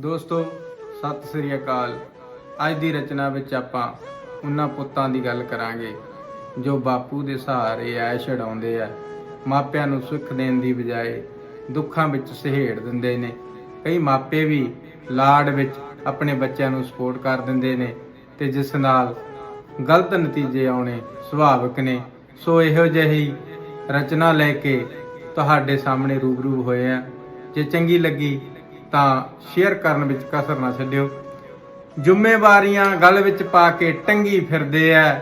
ਦੋਸਤੋ, ਸਤਿ ਸ੍ਰੀ ਅਕਾਲ। ਅੱਜ ਦੀ ਰਚਨਾ ਵਿੱਚ ਆਪਾਂ ਉਹਨਾਂ ਪੁੱਤਾਂ ਦੀ ਗੱਲ ਕਰਾਂਗੇ, ਜੋ ਬਾਪੂ ਦੇ ਸਹਾਰੇ ਐਸ਼ ਛਡਾਉਂਦੇ ਆ, ਮਾਪਿਆਂ ਨੂੰ ਸੁੱਖ ਦੇਣ ਦੀ ਬਜਾਏ ਦੁੱਖਾਂ ਵਿੱਚ ਸਹੇੜ ਦਿੰਦੇ ਨੇ। ਕਈ ਮਾਪੇ ਵੀ ਲਾਡ ਵਿੱਚ ਆਪਣੇ ਬੱਚਿਆਂ ਨੂੰ ਸਪੋਰਟ ਕਰ ਦਿੰਦੇ ਨੇ ਤੇ ਜਿਸ ਨਾਲ ਗਲਤ ਨਤੀਜੇ ਆਉਣੇ ਸੁਭਾਵਿਕ ਨੇ। ਸੋ ਇਹੋ ਜਿਹੀ ਰਚਨਾ ਲੈ ਕੇ ਤੁਹਾਡੇ ਸਾਹਮਣੇ ਰੂਬਰੂ ਹੋਏ ਆ। ਜੇ ਚੰਗੀ ਲੱਗੀ ਤਾਂ ਸ਼ੇਅਰ ਕਰਨ ਵਿੱਚ ਕਸਰ ਨਾ ਛੱਡਿਓ। ਜ਼ਿੰਮੇਵਾਰੀਆਂ ਗਲ ਵਿੱਚ ਪਾ ਕੇ ਟੰਗੀ ਫਿਰਦੇ ਐ।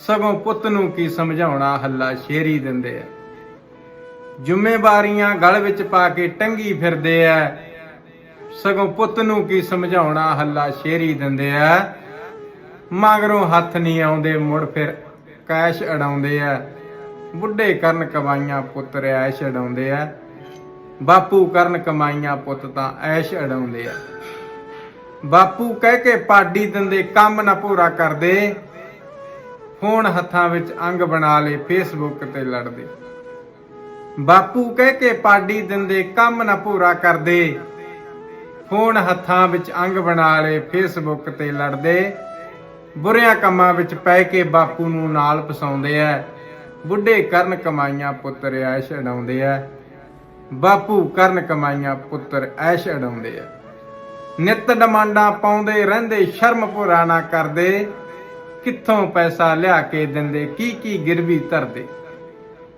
ਸਗੋਂ ਪੁੱਤ ਨੂੰ ਕੀ ਸਮਝਾਉਣਾ, ਹੱਲਾ ਸ਼ੇਰੀ ਦਿੰਦੇ ਐ। ਜ਼ਿੰਮੇਵਾਰੀਆਂ ਗਲ ਵਿੱਚ ਪਾ ਕੇ ਟੰਗੀ ਫਿਰਦੇ ਐ। ਸਗੋਂ ਪੁੱਤ ਨੂੰ ਕੀ ਸਮਝਾਉਣਾ, ਹੱਲਾ ਸ਼ੇਰੀ ਦਿੰਦੇ ਐ। ਮਗਰੋਂ ਹੱਥ ਨਹੀਂ ਆਉਂਦੇ, ਮੁੜ ਫਿਰ ਕੈਸ਼ ਅੜਾਉਂਦੇ ਐ। ਬੁੱਢੇ ਕਰਨ ਕਮਾਈਆਂ ਪੁੱਤਰ ਐਸ਼ ਅੜਾਉਂਦੇ ਐ। ਬਾਪੂ ਕਰਨ ਕਮਾਈਆਂ ਪੁੱਤ ਤਾਂ ਐਸ਼ ਅੜਾਉਂਦੇ ਆ। ਬਾਪੂ ਕਹਿ ਕੇ ਪਾਡੀ ਦਿੰਦੇ ਕੰਮ ਨਾ ਪੂਰਾ ਕਰਦੇ। ਫੋਨ ਹੱਥਾਂ ਵਿੱਚ ਅੰਗ ਬਣਾ ਲੇ ਫੇਸਬੁੱਕ ਤੇ ਲੜਦੇ। ਬਾਪੂ ਕਹਿ ਕੇ ਪਾਡੀ ਦਿੰਦੇ ਕੰਮ ਨਾ ਪੂਰਾ ਕਰਦੇ। ਫੋਨ ਹੱਥਾਂ ਵਿੱਚ ਅੰਗ ਬਣਾ ਲੇ ਫੇਸਬੁੱਕ ਤੇ ਲੜਦੇ। ਬੁਰਿਆਂ ਕੰਮਾਂ ਵਿੱਚ ਪੈ ਕੇ ਬਾਪੂ ਨੂੰ ਨਾਲ ਫਸਾਉਂਦੇ ਐ ਬੁੱਢੇ ਕਰਨ ਕਮਾਈਆਂ ਪੁੱਤਰ ਐਸ਼ ਅਡਾਉਂਦੇ ਐ ਬਾਪੂ ਕਰਨ ਕਮਾਈਆਂ ਪੁੱਤਰ ਐਸ਼ ਅਡਾਉਂਦੇ ਆ। ਨਿਤ ਡਮਾਂਡਾਂ ਪਾਉਂਦੇ ਰਹਿੰਦੇ, ਸ਼ਰਮ ਪੁਰਾਣਾ ਨਾ ਕਰਦੇ। ਕਿੱਥੋਂ ਪੈਸਾ ਲਿਆ ਕੇ ਦਿੰਦੇ ਕੀ ਕੀ ਗਿਰਵੀ ਧਰਦੇ।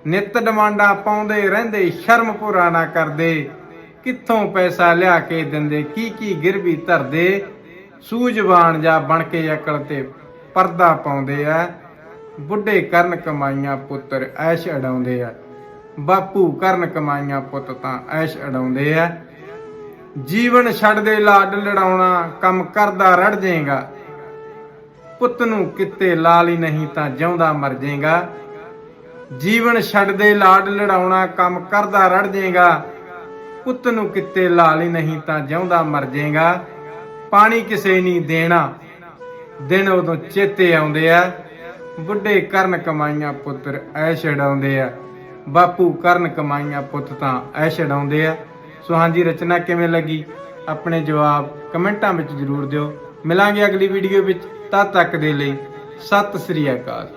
ਨਿਤ ਡਮਾਂਡਾਂ ਪਾਉਂਦੇ ਰਹਿੰਦੇ, ਸ਼ਰਮ ਪੁਰਾਣਾ ਕਰਦੇ। ਕਿੱਥੋਂ ਪੈਸਾ ਲਿਆ ਕੇ ਦਿੰਦੇ ਕੀ ਕੀ ਗਿਰਵੀ ਧਰਦੇ। ਸੂਝਵਾਨ ਜਾਂ ਬਣ ਕੇ ਅਕਲ ਤੇ ਪਰਦਾ ਪਾਉਂਦੇ ਆ। ਬੁੱਢੇ ਕਰਨ ਕਮਾਈਆਂ ਪੁੱਤਰ ਐਸ਼ ਅਡਾਉਂਦੇ ਆ। ਬਾਪੂ ਕਰਨ ਕਮਾਈਆਂ ਪੁੱਤ ਤਾਂ ਐਸ਼ ਅਡਾਉਂਦੇ ਆ। ਜੀਵਨ ਛੱਡ ਦੇ ਲਾਡ ਲੜਾਉਣਾ, ਕੰਮ ਕਰਦਾ ਰੜ ਜਾਏਗਾ ਪੁੱਤ ਨੂੰ ਕਿਤੇ ਲਾਲ ਹੀ ਨਹੀਂ ਤਾਂ ਜਿਉਂਦਾ ਮਰ ਜਾਏਗਾ ਜੀਵਨ ਛੱਡ ਦੇ ਲਾਡ ਲੜਾਉਣਾ, ਕੰਮ ਕਰਦਾ ਰੜ ਜਾਏਗਾ ਪੁੱਤ ਨੂੰ ਕਿਤੇ ਲਾਲ ਹੀ ਨਹੀਂ ਤਾਂ ਜਿਉਂਦਾ ਮਰ ਜਾਏਗਾ ਪਾਣੀ ਕਿਸੇ ਨਹੀਂ ਦੇਣਾ, ਦਿਨ ਉਦੋਂ ਚੇਤੇ ਆਉਂਦੇ ਆ। ਬੁੱਢੇ ਕਰਨ ਕਮਾਈਆਂ ਪੁੱਤਰ ਐਸ਼ ਅਡਾਉਂਦੇ ਆ। ਬਾਪੂ ਕਰਨ ਕਮਾਈਆਂ ਪੁੱਤ ਤਾਂ ਐਸ਼ ਛਡਾਉਂਦੇ ਆ। ਸੋ ਹਾਂਜੀ, ਰਚਨਾ ਕਿਵੇਂ ਲੱਗੀ? ਆਪਣੇ ਜਵਾਬ ਕਮੈਂਟਾਂ ਵਿੱਚ ਜ਼ਰੂਰ ਦਿਓ। ਮਿਲਾਂਗੇ ਅਗਲੀ ਵੀਡੀਓ ਵਿੱਚ। ਤਦ ਤੱਕ ਦੇ ਲਈ ਸਤਿ ਸ੍ਰੀ ਅਕਾਲ।